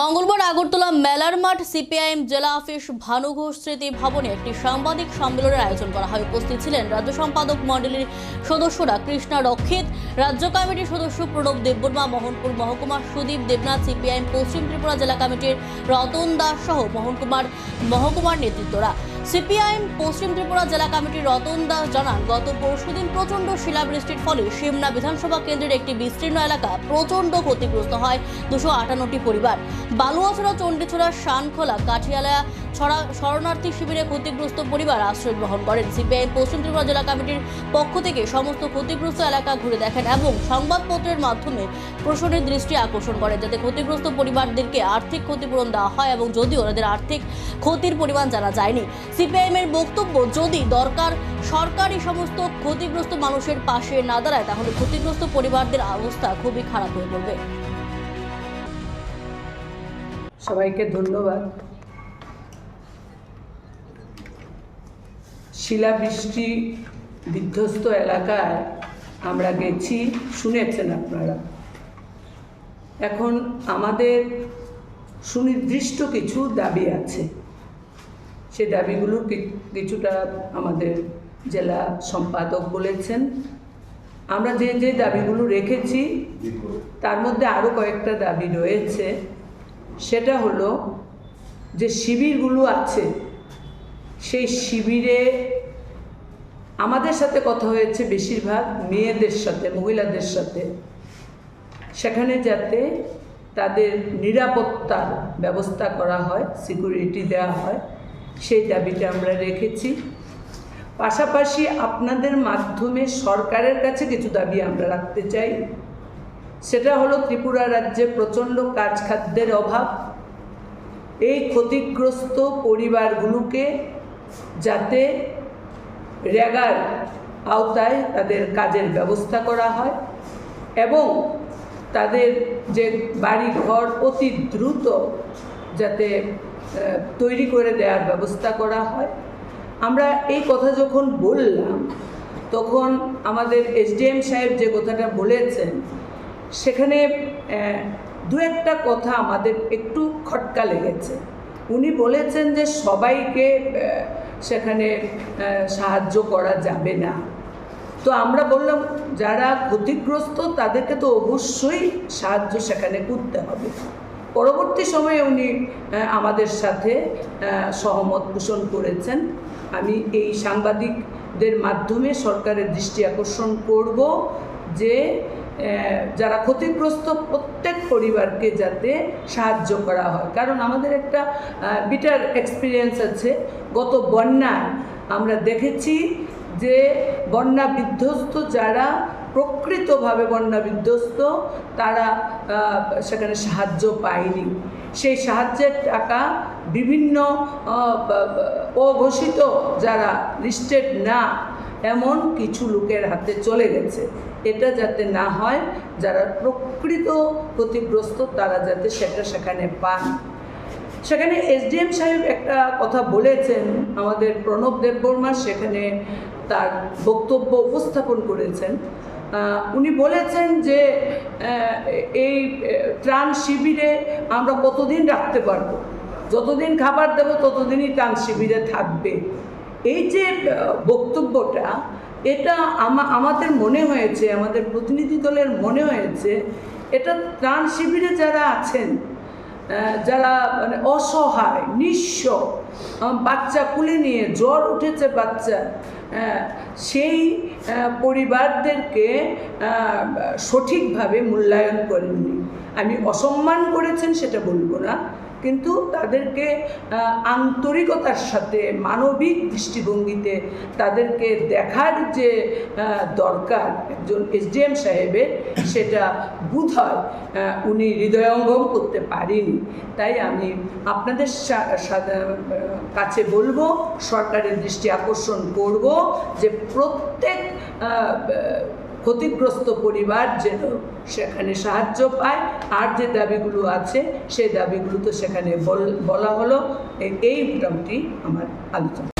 মঙ্গলবার আগরতলা মেলার মাঠ সিপিআইএম জেলা অফিস ভানু ঘোষ স্মৃতি ভবনে একটি সাংবাদিক সম্মেলনের আয়োজন করা হয়। উপস্থিত ছিলেন রাজ্য সম্পাদক মণ্ডলীর সদস্যরা কৃষ্ণা রক্ষিত, রাজ্য কমিটির সদস্য প্রণব দেববর্মা, মোহনপুর মহকুমার সুদীপ দেবনাথ, সিপিআইএম পশ্চিম ত্রিপুরা জেলা কমিটির রতন দাস সহ মোহনকুমার, মহকুমার নেতৃত্বরা। সিপিআইএম পশ্চিম ত্রিপুরা জেলা কমিটির রতন দাস জানান, গত পরশুদিন প্রচণ্ড শিলাবৃষ্টির ফলে সিমনা বিধানসভা কেন্দ্রের একটি বিস্তীর্ণ এলাকা প্রচণ্ড ক্ষতিগ্রস্ত হয় দুশো আটান্নটি পরিবার। বালুয়াছড়া, চণ্ডীছড়া, শানখোলা, কাঠিয়ালা ছড়া শরণার্থী শিবিরে ক্ষতিগ্রস্ত পরিবার আশ্রয় গ্রহণ করেন। সিপিআইএম পশ্চিম ত্রিপুরা জেলা কমিটির পক্ষ থেকে সমস্ত ক্ষতিগ্রস্ত এলাকা ঘুরে দেখেন এবং সংবাদপত্রের মাধ্যমে প্রশ্নের দৃষ্টি আকর্ষণ করেন, যাতে ক্ষতিগ্রস্ত পরিবারদেরকে আর্থিক ক্ষতিপূরণ দেওয়া হয় এবং যদিও ওনাদের আর্থিক ক্ষতির পরিমাণ জানা যায়নি। সিপিআইএম এর বক্তব্য যদি দরকার, সরকারি সমস্ত ক্ষতিগ্রস্ত মানুষের পাশে না দাঁড়ায়, তাহলে ক্ষতিগ্রস্ত পরিবারদের অবস্থা খুবই খারাপ হয়ে পড়বে। সবাইকে ধন্যবাদ। শিলাবৃষ্টি বিধ্বস্ত এলাকায় আমরা গেছি, শুনেছেন আপনারা। এখন আমাদের সুনির্দিষ্ট কিছু দাবি আছে। সে দাবিগুলোর কি- কিছুটা আমাদের জেলা সম্পাদক বলেছেন। আমরা যে যে দাবিগুলো রেখেছি, তার মধ্যে আরও কয়েকটা দাবি রয়েছে। সেটা হলো যে শিবিরগুলো আছে, সেই শিবিরে আমাদের সাথে কথা হয়েছে বেশিরভাগ মেয়েদের সাথে, মহিলাদের সাথে। সেখানে যাতে তাদের নিরাপত্তার ব্যবস্থা করা হয়, সিকিউরিটি দেওয়া হয়। সেই দাবিটা আমরা রেখেছি। পাশাপাশি আপনাদের মাধ্যমে সরকারের কাছে কিছু দাবি আমরা রাখতে চাই। সেটা হলো ত্রিপুরা রাজ্যে প্রচণ্ড কাজ খাদ্যের অভাব। এই ক্ষতিগ্রস্ত পরিবারগুলোকে যাতে রেগার আওতায় তাদের কাজের ব্যবস্থা করা হয় এবং তাদের যে বাড়ি ঘর অতি দ্রুত যাতে তৈরি করে দেওয়ার ব্যবস্থা করা হয়। আমরা এই কথা যখন বললাম, তখন আমাদের এসডিএম সাহেব যে কথাটা বলেছেন, সেখানে দু একটা কথা আমাদের একটু খটকা লেগেছে। উনি বলেছেন যে সবাইকে সেখানে সাহায্য করা যাবে না। তো আমরা বললাম, যারা ক্ষতিগ্রস্ত তাদেরকে তো অবশ্যই সাহায্য সেখানে করতে হবে। পরবর্তী সময়ে উনি আমাদের সাথে সহমত পোষণ করেছেন। আমি এই সাংবাদিকদের মাধ্যমে সরকারের দৃষ্টি আকর্ষণ করব যে যারা ক্ষতিগ্রস্ত প্রত্যেক পরিবারকে যাতে সাহায্য করা হয়। কারণ আমাদের একটা বিটার এক্সপিরিয়েন্স আছে। গত বন্যায় আমরা দেখেছি যে বন্যা বিধ্বস্ত যারা প্রকৃতভাবে বন্যা বিধ্বস্ত, তারা সেখানে সাহায্য পায়নি। সেই সাহায্যের টাকা বিভিন্ন অঘোষিত যারা লিস্টেড না, এমন কিছু লোকের হাতে চলে গেছে। এটা যাতে না হয়, যারা প্রকৃত ক্ষতিগ্রস্ত, তারা যাতে সেটা সেখানে পান। সেখানে এসডিএম সাহেব একটা কথা বলেছেন, আমাদের প্রণব দেববর্মা সেখানে তার বক্তব্য উপস্থাপন করেছেন। উনি বলেছেন যে এই ত্রাণ শিবিরে আমরা কতদিন রাখতে পারব? যতদিন খাবার দেবো, ততদিনই ত্রাণ শিবিরে থাকবে। এই যে বক্তব্যটা, এটা আমাদের মনে হয়েছে, আমাদের প্রতিনিধি দলের মনে হয়েছে, এটা ত্রাণ শিবিরে যারা আছেন যারা মানে অসহায়, নিঃস্ব বাচ্চা কুলে নিয়ে জ্বর উঠেছে বাচ্চা সেই পরিবারদেরকে সঠিকভাবে মূল্যায়ন করেননি। আমি অসম্মান করেছেন সেটা বলব না। কিন্তু তাদেরকে আন্তরিকতার সাথে, মানবিক দৃষ্টিভঙ্গিতে তাদেরকে দেখার যে দরকার একজন এসডিএম সাহেবের, সেটা বোধ হয় উনি হৃদয়ঙ্গম করতে পারেনি। তাই আমি আপনাদের কাছে বলব, সরকারের দৃষ্টি আকর্ষণ করব যে প্রত্যেক ক্ষতিগ্রস্ত পরিবার যেন সেখানে সাহায্য পায়। আর যে দাবিগুলো আছে, সেই দাবিগুলো তো সেখানে বল- হলো। এই মোটামুটি আমার আলোচনা।